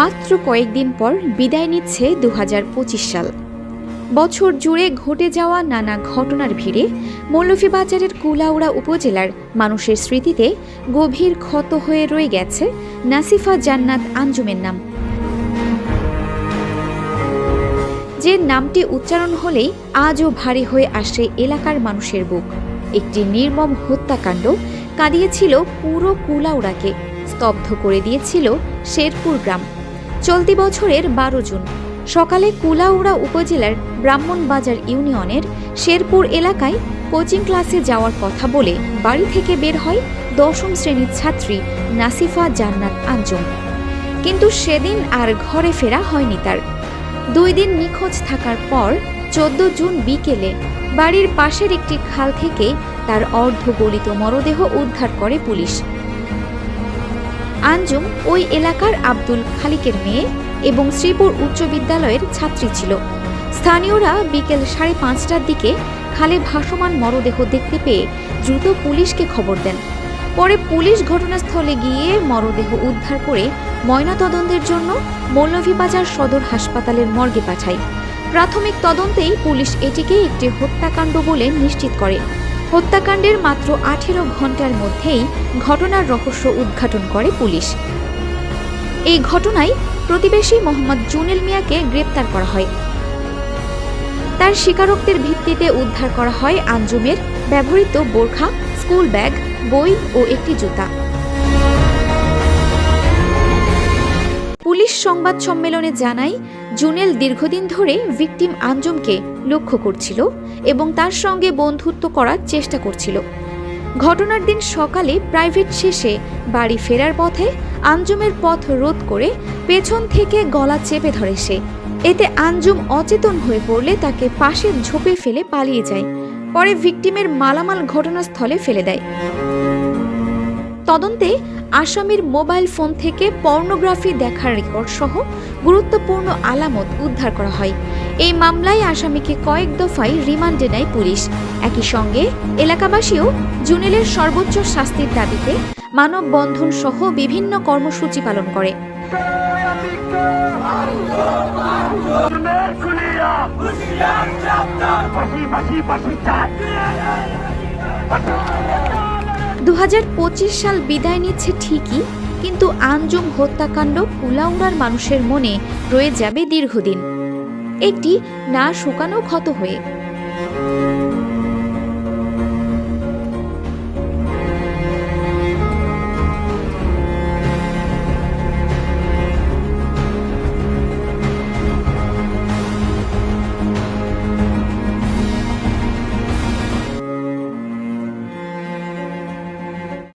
মাত্র কয়েকদিন পর বিদায় নিচ্ছে দু হাজার পঁচিশ সাল। বছর জুড়ে ঘটে যাওয়া নানা ঘটনার ভিড়ে মৌলভীবাজারের কুলাউড়া উপজেলার মানুষের স্মৃতিতে গভীর ক্ষত হয়ে রয়ে গেছে নাসিফা জান্নাত আঞ্জুমের নাম। যে নামটি উচ্চারণ হলেই আজও ভারী হয়ে আসে এলাকার মানুষের বুক। একটি নির্মম হত্যাকাণ্ড কাঁদিয়েছিল পুরো কুলাউড়াকে, স্তব্ধ করে দিয়েছিল শেরপুর গ্রাম। চলতি বছরের বারো জুন। সকালে কুলাউড়া উপজেলার ব্রাহ্মণবাজার ইউনিয়নের শেরপুর এলাকায় কোচিং ক্লাসে যাওয়ার কথা বলে বাড়ি থেকে বের হয় দশম শ্রেণির ছাত্রী নাসিফা জান্নাত আঞ্জুম কিন্তু সেদিন আর ঘরে ফেরা হয়নি তার। দুই দিন নিখোঁজ থাকার পর চোদ্দ জুন বিকেলে বাড়ির পাশের একটি খাল থেকে তার অর্ধগলিত মরদেহ উদ্ধার করে পুলিশ। আঞ্জুম ওই এলাকার আব্দুল খালিকের মেয়ে এবং শ্রীপুর উচ্চ বিদ্যালয়ের ছাত্রী ছিল। স্থানীয়রা বিকেল সাড়ে পাঁচটার দিকে খালে ভাসমান মরদেহ দেখতে পেয়ে দ্রুত পুলিশকে খবর দেন। পরে পুলিশ ঘটনাস্থলে গিয়ে মরদেহ উদ্ধার করে ময়নাতদন্তের জন্য মৌলভীবাজার সদর হাসপাতালের মর্গে পাঠায়। প্রাথমিক তদন্তেই পুলিশ এটিকে একটি হত্যাকাণ্ড বলে নিশ্চিত করে। হত্যাকাণ্ডের মাত্র আঠেরো ঘণ্টার মধ্যেই ঘটনার রহস্য উদ্ঘাটন করে পুলিশ। এই ঘটনায় প্রতিবেশী মোহাম্মদ জুনেল মিয়াকে গ্রেপ্তার করা হয়। তার স্বীকারোক্তির ভিত্তিতে উদ্ধার করা হয় আঞ্জুমের ব্যবহৃত বোরখা, স্কুল ব্যাগ, বই ও একটি জুতা। পুলিশ সংবাদ সম্মেলনে জানায়, জুনেল দীর্ঘদিন ধরে ভিকটিম আঞ্জুমকে লক্ষ্য করছিল এবং তার সঙ্গে বন্ধুত্ব করার চেষ্টা করছিল। ঘটনার দিন সকালে প্রাইভেট শেষে বাড়ি ফেরার পথে আঞ্জুমের পথ রোধ করে পেছন থেকে গলা চেপে ধরে সে। এতে আঞ্জুম অচেতন হয়ে পড়লে তাকে পাশে ঝোপে ফেলে পালিয়ে যায়। পরে ভিকটিমের মালামাল ঘটনাস্থলে ফেলে দেয়। তদন্তে আসামির মোবাইল ফোন থেকে পর্নোগ্রাফি দেখার রেকর্ড সহ গুরুত্বপূর্ণ আলামত উদ্ধার করা হয়। এই মামলায় আসামিকে কয়েক দফায় রিমান্ডে নেয় পুলিশ। একই সঙ্গে এলাকাবাসীও জুনেলের সর্বোচ্চ শাস্তির দাবিতে মানববন্ধন সহ বিভিন্ন কর্মসূচি পালন করে। দু হাজার পঁচিশ সাল বিদায় নিচ্ছে ঠিকই, কিন্তু আঞ্জুম হত্যাকাণ্ড কুলাউড়ার মানুষের মনে রয়ে যাবে দীর্ঘদিন। একটি না শুকানো ক্ষত হয়ে।